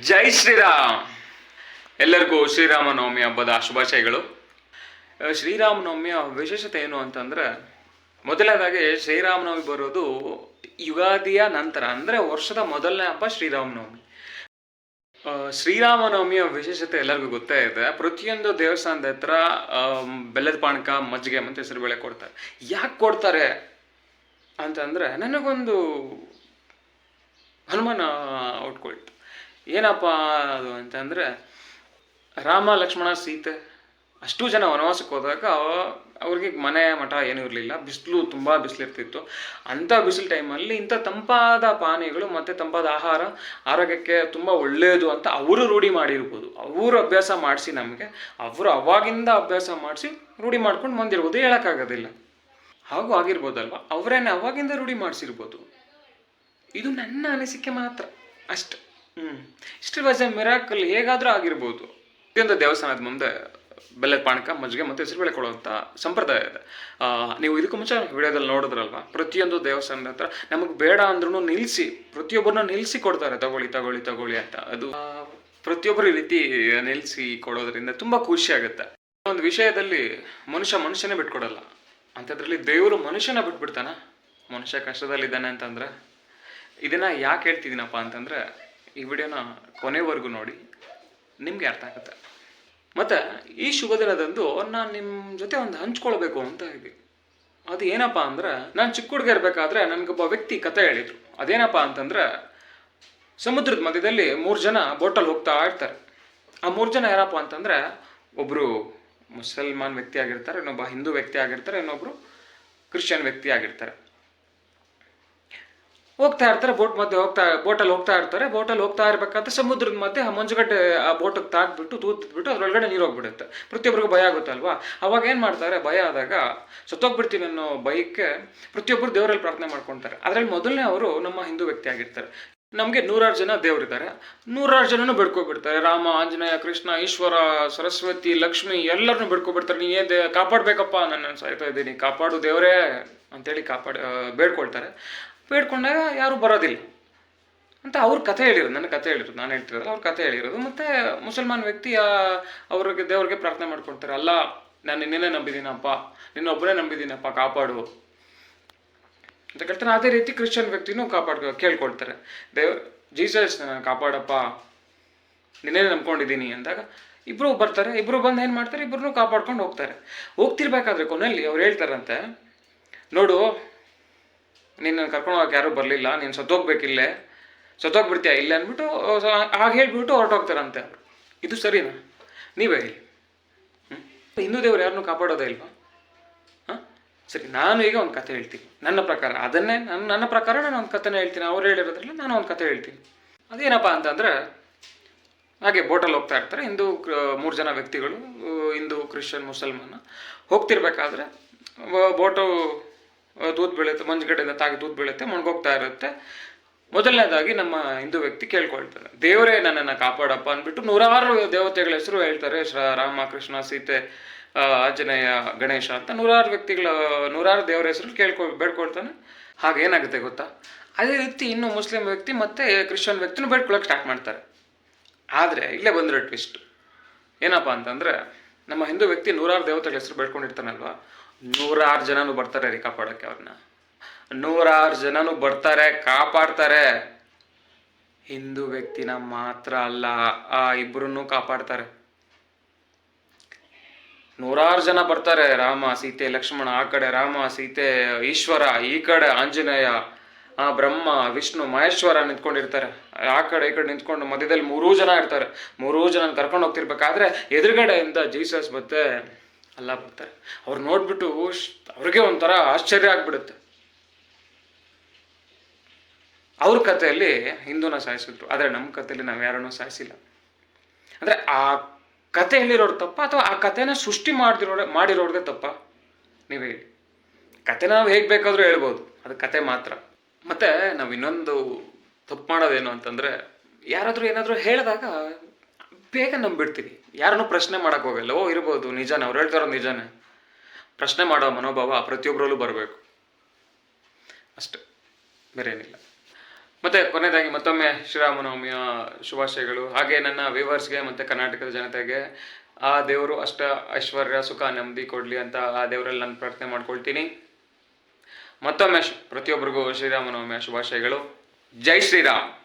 ಜೈ ಶ್ರೀರಾಮ್. ಎಲ್ಲರಿಗೂ ಶ್ರೀರಾಮನವಮಿ ಹಬ್ಬದ ಶುಭಾಶಯಗಳು. ಶ್ರೀರಾಮನವಮಿಯ ವಿಶೇಷತೆ ಏನು ಅಂತಂದ್ರೆ, ಮೊದಲನೇದಾಗಿ ಶ್ರೀರಾಮನವಮಿ ಬರೋದು ಯುಗಾದಿಯ ನಂತರ, ಅಂದ್ರೆ ವರ್ಷದ ಮೊದಲನೇ ಹಬ್ಬ ಶ್ರೀರಾಮನವಮಿ. ಶ್ರೀರಾಮನವಮಿಯ ವಿಶೇಷತೆ ಎಲ್ಲರಿಗೂ ಗೊತ್ತೇ ಇದೆ. ಪ್ರತಿಯೊಂದು ದೇವಸ್ಥಾನದ ಹತ್ರ ಬೆಲ್ಲದ ಪಾನಕ, ಮಜ್ಜಿಗೆ ಮತ್ತು ಹೆಸರುಬೇಳೆ ಕೊಡ್ತಾರೆ. ಯಾಕೆ ಕೊಡ್ತಾರೆ ಅಂತಂದ್ರೆ, ನನಗೊಂದು ಹನುಮಾನ ಉಟ್ಕೊಳ್ತು ಏನಪ್ಪ ಅದು ಅಂತಂದ್ರೆ ರಾಮ, ಲಕ್ಷ್ಮಣ, ಸೀತೆ ಅಷ್ಟು ಜನ ವನವಾಸಕ್ಕೆ ಹೋದಾಗ ಅವ್ರಿಗೆ ಮನೆ ಮಠ ಏನೂ ಇರಲಿಲ್ಲ. ಬಿಸಿಲು ತುಂಬ ಬಿಸಿಲಿರ್ತಿತ್ತು. ಅಂಥ ಬಿಸಿಲು ಟೈಮಲ್ಲಿ ಇಂಥ ತಂಪಾದ ಪಾನೀಯಗಳು ಮತ್ತು ತಂಪಾದ ಆಹಾರ ಆರೋಗ್ಯಕ್ಕೆ ತುಂಬ ಒಳ್ಳೆಯದು ಅಂತ ಅವರು ರೂಢಿ ಮಾಡಿರ್ಬೋದು. ಅವರು ಅಭ್ಯಾಸ ಮಾಡಿಸಿ ನಮಗೆ, ಅವರು ಅವಾಗಿಂದ ಅಭ್ಯಾಸ ಮಾಡಿಸಿ ರೂಢಿ ಮಾಡ್ಕೊಂಡು ಬಂದಿರ್ಬೋದು ಹೇಳೋಕ್ಕಾಗೋದಿಲ್ಲ. ಹಾಗೂ ಆಗಿರ್ಬೋದಲ್ವ? ಅವರೇನೆ ಅವಾಗಿಂದ ರೂಢಿ ಮಾಡಿಸಿರ್ಬೋದು. ಇದು ನನ್ನ ಅನಿಸಿಕೆ ಮಾತ್ರ. ಅಷ್ಟು. ಹ್ಮ್. ವಾಸ್ ಎ ಮಿರಾಕಲ್ ಹೇಗಾದ್ರೂ ಆಗಿರ್ಬೋದು. ಪ್ರತಿಯೊಂದು ದೇವಸ್ಥಾನದ ಮುಂದೆ ಬೆಲ್ಲದ ಪಾನಕ, ಮಜ್ಜಿಗೆ ಮತ್ತು ಹೆಸರುಬೇಳೆ ಕೊಡುವಂಥ ಸಂಪ್ರದಾಯ ಇದೆ. ನೀವು ಇದಕ್ಕೂ ಮುಂಚೆ ವಿಡಿಯೋದಲ್ಲಿ ನೋಡಿದ್ರಲ್ವಾ? ಪ್ರತಿಯೊಂದು ದೇವಸ್ಥಾನದ ಹತ್ರ ನಮಗೆ ಬೇಡ ಅಂದ್ರೂ ನಿಲ್ಲಿಸಿ ಪ್ರತಿಯೊಬ್ಬರನ್ನ ನಿಲ್ಲಿಸಿ ಕೊಡ್ತಾರೆ, ತಗೊಳ್ಳಿ ತಗೊಳ್ಳಿ ತಗೊಳ್ಳಿ ಅಂತ. ಅದು ಪ್ರತಿಯೊಬ್ಬರು ಈ ರೀತಿ ನಿಲ್ಲಿಸಿ ಕೊಡೋದ್ರಿಂದ ತುಂಬ ಖುಷಿ ಆಗುತ್ತೆ. ಒಂದು ವಿಷಯದಲ್ಲಿ ಮನುಷ್ಯ ಮನುಷ್ಯನೇ ಬಿಟ್ಕೊಡಲ್ಲ. ಅಂಥದ್ರಲ್ಲಿ ದೇವರು ಮನುಷ್ಯನ ಬಿಟ್ಬಿಡ್ತಾನ? ಮನುಷ್ಯ ಕಷ್ಟದಲ್ಲಿದ್ದಾನೆ ಅಂತಂದ್ರೆ, ಇದನ್ನ ಯಾಕೆ ಹೇಳ್ತಿದ್ದೀನಪ್ಪ ಅಂತಂದ್ರೆ ಈ ವಿಡಿಯೋನ ಕೊನೆವರೆಗೂ ನೋಡಿ, ನಿಮಗೆ ಅರ್ಥ ಆಗುತ್ತೆ. ಮತ್ತೆ ಈ ಶುಭ ದಿನದಂದು ನಾನು ನಿಮ್ಮ ಜೊತೆ ಒಂದು ಹಂಚ್ಕೊಳ್ಬೇಕು ಅಂತ ಹೇಳಿ ಅದು ಏನಪ್ಪ ಅಂದ್ರೆ, ನಾನು ಚಿಕ್ಕ ಹುಡುಗ ಇರಬೇಕಾದ್ರೆ ನನಗೊಬ್ಬ ವ್ಯಕ್ತಿ ಕತೆ ಹೇಳಿದ್ರು. ಅದೇನಪ್ಪ ಅಂತಂದ್ರೆ, ಸಮುದ್ರದ ಮಧ್ಯದಲ್ಲಿ ಮೂರು ಜನ ಬೋಟಲ್ಲಿ ಹೋಗ್ತಾ ಇರ್ತಾರೆ. ಆ ಮೂರು ಜನ ಯಾರಪ್ಪ ಅಂತಂದ್ರೆ ಒಬ್ಬರು ಮುಸಲ್ಮಾನ್ ವ್ಯಕ್ತಿ ಆಗಿರ್ತಾರೆ, ಇನ್ನೊಬ್ಬ ಹಿಂದೂ ವ್ಯಕ್ತಿ ಆಗಿರ್ತಾರೆ ಇನ್ನೊಬ್ಬರು ಕ್ರಿಶ್ಚಿಯನ್ ವ್ಯಕ್ತಿ ಆಗಿರ್ತಾರೆ. ಹೋಗ್ತಾ ಇರ್ತಾರೆ, ಬೋಟ್ ಮಧ್ಯೆ ಹೋಗ್ತಾ, ಬೋಟಲ್ಲಿ ಹೋಗ್ತಾ ಇರ್ತಾರೆ. ಬೋಟಲ್ಲಿ ಹೋಗ್ತಾ ಇರ್ಬೇಕಾದ್ರೆ ಸಮುದ್ರದ ಮಧ್ಯೆ ಆ ಮಂಜುಗಡ್ಡೆ, ಆ ಬೋಟಿಗೆ ತಾಕ್ಬಿಟ್ಟು ತೂತ್ಬಿಟ್ಟು ಅದರೊಳಗಡೆ ನೀರು ಹೋಗ್ಬಿಡುತ್ತೆ. ಪ್ರತಿಯೊಬ್ಬರಿಗೂ ಭಯ ಆಗುತ್ತಲ್ವಾ ಅವಾಗ ಏನು ಮಾಡ್ತಾರೆ? ಭಯ ಆದಾಗ ಸತ್ತೋಗ್ಬಿಡ್ತೀನಿ ಅನ್ನೋ ಭಯಕ್ಕೆ ಪ್ರತಿಯೊಬ್ಬರು ದೇವರಲ್ಲಿ ಪ್ರಾರ್ಥನೆ ಮಾಡ್ಕೊತಾರೆ ಅದರಲ್ಲಿ ಮೊದಲನೇ ಅವರು ನಮ್ಮ ಹಿಂದೂ ವ್ಯಕ್ತಿ ಆಗಿರ್ತಾರೆ. ನಮಗೆ ನೂರಾರು ಜನ ದೇವರಿದ್ದಾರೆ. ನೂರಾರು ಜನನೂ ಬಿಡ್ಕೊಬಿಡ್ತಾರೆ ರಾಮ, ಆಂಜನೇಯ, ಕೃಷ್ಣ, ಈಶ್ವರ, ಸರಸ್ವತಿ, ಲಕ್ಷ್ಮಿ ಎಲ್ಲರನ್ನೂ ಬಿಡ್ಕೊಬಿಡ್ತಾರೆ ನೀ ಏನು ಕಾಪಾಡಬೇಕಪ್ಪ ನಾನು ಸಾಯ್ತಾ ಇದ್ದೀನಿ. ಕಾಪಾಡು ದೇವರೇ ಅಂತೇಳಿ ಕಾಪಾಡಿ ಬೇಡ್ಕೊಳ್ತಾರೆ. ಬೇಡ್ಕೊಂಡಾಗ ಯಾರೂ ಬರೋದಿಲ್ಲ. ಅಂತ ಅವ್ರ ಕಥೆ ಹೇಳಿರೋದು, ನನ್ನ ಕಥೆ ಹೇಳಿರೋದು, ನಾನು ಹೇಳ್ತಿರೋದು ಅವ್ರ ಕಥೆ ಹೇಳಿರೋದು. ಮತ್ತೆ ಮುಸಲ್ಮಾನ್ ವ್ಯಕ್ತಿ ಅವ್ರಿಗೆ ದೇವ್ರಿಗೆ ಪ್ರಾರ್ಥನೆ ಮಾಡ್ಕೊಳ್ತಾರೆ ಅಲ್ಲ, ನಾನು ನಿನ್ನೇ ನಂಬಿದ್ದೀನಪ್ಪ ನಿನ್ನೊಬ್ಬರೇ ನಂಬಿದ್ದೀನಪ್ಪ ಕಾಪಾಡು. ಅಂತ ಕೇಳ್ತಾನೆ ಅದೇ ರೀತಿ ಕ್ರಿಶ್ಚಿಯನ್ ವ್ಯಕ್ತಿನೂ ಕಾಪಾಡ್ಕೊ, ಕೇಳ್ಕೊಳ್ತಾರೆ. ದೇವ್, ಜೀಸಸ್ ನನ್ನ ಕಾಪಾಡಪ್ಪ ನಿನ್ನೇ ನಂಬ್ಕೊಂಡಿದ್ದೀನಿ. ಅಂದಾಗ ಇಬ್ರು ಬರ್ತಾರೆ, ಇಬ್ರು ಬಂದು ಏನು ಮಾಡ್ತಾರೆ ಇಬ್ರು ಕಾಪಾಡ್ಕೊಂಡು ಹೋಗ್ತಾರೆ. ಹೋಗ್ತಿರ್ಬೇಕಾದ್ರೆ ಕೊನೆಯಲ್ಲಿ ಅವ್ರು ಹೇಳ್ತಾರಂತೆ, ನೋಡು ನಿನ್ನ ಕರ್ಕೊಂಡು ಹೋಗಕ್ಕೆ ಯಾರೂ ಬರಲಿಲ್ಲ, ನೀನು ಸತ್ತೋಗ್ಬೇಕಿಲ್ಲೇ. ಸತ್ತೋಗ್ಬಿಡ್ತೀಯ ಇಲ್ಲೇ ಅಂದ್ಬಿಟ್ಟು ಹಾಗೆ ಹೇಳ್ಬಿಟ್ಟು ಹೊರಟೋಗ್ತಾರಂತೆ. ಅವರು ಇದು ಸರಿನಾ? ನೀವೇ ಹೇಳಿ. ಹಿಂದೂ ದೇವರು ಯಾರನ್ನೂ ಕಾಪಾಡೋದೇ ಇಲ್ವಾ? ಹಾಂ? ಸರಿ, ನಾನು ಈಗ ಒಂದು ಕತೆ ಹೇಳ್ತೀನಿ. ನನ್ನ ಪ್ರಕಾರ, ಅದನ್ನೇ, ನನ್ನ ನನ್ನ ಪ್ರಕಾರ ನಾನು ಒಂದು ಕಥೆನೇ ಹೇಳ್ತೀನಿ. ಅವ್ರು ಹೇಳಿರೋದ್ರಲ್ಲಿ ನಾನು ಒಂದು ಕತೆ ಹೇಳ್ತೀನಿ. ಅದೇನಪ್ಪ ಅಂತಂದರೆ, ಹಾಗೆ ಬೋಟಲ್ಲಿ ಹೋಗ್ತಾ ಇರ್ತಾರೆ. ಹಿಂದೂ ಮೂರು ಜನ ವ್ಯಕ್ತಿಗಳು, ಹಿಂದೂ, ಕ್ರಿಶ್ಚಿಯನ್, ಮುಸಲ್ಮಾನ. ಹೋಗ್ತಿರ್ಬೇಕಾದ್ರೆ ಬೋಟು ತೂತ್ ಬೀಳುತ್ತೆ ಮಂಜುಗಡ್ಡೆಯಿಂದ ತಾಗಿ ದೂದ್ ಬೀಳುತ್ತೆ, ಮುಣ್ಗೋಗ್ತಾ ಇರುತ್ತೆ. ಮೊದಲನೇದಾಗಿ ನಮ್ಮ ಹಿಂದೂ ವ್ಯಕ್ತಿ ಕೇಳ್ಕೊಳ್ತಾರೆ ದೇವರೇ ನನ್ನನ್ನು ಕಾಪಾಡಪ್ಪ ಅಂದ್ಬಿಟ್ಟು ನೂರಾರು ದೇವತೆಗಳ ಹೆಸರು ಹೇಳ್ತಾರೆ ರಾಮ, ಕೃಷ್ಣ, ಸೀತೆ ಆಂಜನೇಯ, ಗಣೇಶ ಅಂತ ನೂರಾರು ವ್ಯಕ್ತಿಗಳ, ನೂರಾರು ದೇವರ ಹೆಸರು ಕೇಳ್ಕೊ, ಬೇಡ್ಕೊಳ್ತಾನೆ. ಹಾಗೇನಾಗುತ್ತೆ ಗೊತ್ತಾ? ಅದೇ ರೀತಿ ಇನ್ನು ಮುಸ್ಲಿಂ ವ್ಯಕ್ತಿ ಮತ್ತೆ ಕ್ರಿಶ್ಚಿಯನ್ ವ್ಯಕ್ತಿನೂ ಬೇಡ್ಕೊಳಕ್ಕೆ ಸ್ಟಾರ್ಟ್ ಮಾಡ್ತಾರೆ. ಆದರೆ ಇಲ್ಲೇ ಬಂದಿರೋ ಟ್ವಿಸ್ಟ್ ಏನಪ್ಪ ಅಂತಂದ್ರೆ, ನಮ್ಮ ಹಿಂದೂ ವ್ಯಕ್ತಿ ನೂರಾರು ದೇವತೆಗಳ ಹೆಸರು ಬೇಡ್ಕೊಂಡಿರ್ತಾನಲ್ವಾ? ನೂರಾರು ಜನನು ಬರ್ತಾರೆ ರೀ ಕಾಪಾಡೋಕ್ಕೆ ಅವ್ರನ್ನ. ನೂರಾರು ಜನನು ಬರ್ತಾರೆ, ಕಾಪಾಡ್ತಾರೆ. ಹಿಂದೂ ವ್ಯಕ್ತಿನ ಮಾತ್ರ ಅಲ್ಲ, ಆ ಇಬ್ಬರನ್ನು ಕಾಪಾಡ್ತಾರೆ. ನೂರಾರು ಜನ ಬರ್ತಾರೆ, ರಾಮ, ಸೀತೆ, ಲಕ್ಷ್ಮಣ, ಆ ಕಡೆ ರಾಮ, ಸೀತೆ, ಈಶ್ವರ, ಈ ಕಡೆ ಆಂಜನೇಯ, ಆ ಬ್ರಹ್ಮ, ವಿಷ್ಣು, ಮಹೇಶ್ವರ ನಿಂತ್ಕೊಂಡಿರ್ತಾರೆ. ಆ ಕಡೆ ಈ ಕಡೆ ನಿಂತ್ಕೊಂಡು ಮಧ್ಯದಲ್ಲಿ ಮೂರೂ ಜನ ಇರ್ತಾರೆ. ಮೂರೂ ಜನ ಕರ್ಕೊಂಡು ಹೋಗ್ತಿರ್ಬೇಕಾದ್ರೆ ಎದುರುಗಡೆಯಿಂದ ಜೀಸಸ್ ಮತ್ತೆ ಅಲ್ಲ ಬರ್ತಾರೆ ಅವ್ರು ನೋಡ್ಬಿಟ್ಟು ಅವ್ರಿಗೆ ಒಂಥರ ಆಶ್ಚರ್ಯ ಆಗ್ಬಿಡುತ್ತೆ. ಅವ್ರ ಕಥೆಯಲ್ಲಿ ಹಿಂದೂನ ಸಾಯಿಸಿದ್ರು, ಆದರೆ ನಮ್ಮ ಕಥೆಯಲ್ಲಿ ನಾವು ಯಾರನ್ನೂ ಸಾಯಿಸಿಲ್ಲ. ಅಂದರೆ ಆ ಕತೆ ಹೇಳಿರೋರು ತಪ್ಪ ಅಥವಾ ಆ ಕಥೆನ ಸೃಷ್ಟಿ ಮಾಡ್ದಿರೋರೆ ಮಾಡಿರೋರ್ಗೆ ತಪ್ಪ? ನೀವು ಹೇಳಿ. ಕತೆ ನಾವು ಹೇಗೆ ಬೇಕಾದರೂ ಹೇಳ್ಬೋದು, ಅದು ಕತೆ ಮಾತ್ರ. ಮತ್ತೆ ನಾವು ಇನ್ನೊಂದು ತಪ್ಪು ಮಾಡೋದೇನು ಅಂತಂದರೆ, ಯಾರಾದರೂ ಏನಾದರೂ ಹೇಳಿದಾಗ ಬೇಗ ನಂಬಿಡ್ತೀವಿ ಯಾರನ್ನೂ ಪ್ರಶ್ನೆ ಮಾಡೋಕೆ ಹೋಗಲ್ಲ. ಓ, ಇರ್ಬೋದು, ನಿಜಾನೇ, ಅವ್ರು ಹೇಳ್ತಾರೋ ನಿಜಾನೇ. ಪ್ರಶ್ನೆ ಮಾಡೋ ಮನೋಭಾವ ಪ್ರತಿಯೊಬ್ಬರಲ್ಲೂ ಬರಬೇಕು. ಅಷ್ಟೆ. ಬೇರೆ ಏನಿಲ್ಲ. ಮತ್ತೆ ಕೊನೆಯದಾಗಿ ಮತ್ತೊಮ್ಮೆ ಶ್ರೀರಾಮನವಮಿಯ ಶುಭಾಶಯಗಳು. ಹಾಗೆ ನನ್ನ ವ್ಯೂವರ್ಸ್ಗೆ ಮತ್ತು ಕರ್ನಾಟಕದ ಜನತೆಗೆ ಆ ದೇವರು ಅಷ್ಟ ಐಶ್ವರ್ಯ, ಸುಖ, ನೆಮ್ಮದಿ ಕೊಡಲಿ ಅಂತ ಆ ದೇವರಲ್ಲಿ ನಾನು ಪ್ರಾರ್ಥನೆ ಮಾಡ್ಕೊಳ್ತೀನಿ. ಮತ್ತೊಮ್ಮೆ ಪ್ರತಿಯೊಬ್ಬರಿಗೂ ಶ್ರೀರಾಮನವಮಿಯ ಶುಭಾಶಯಗಳು. ಜೈ ಶ್ರೀರಾಮ್.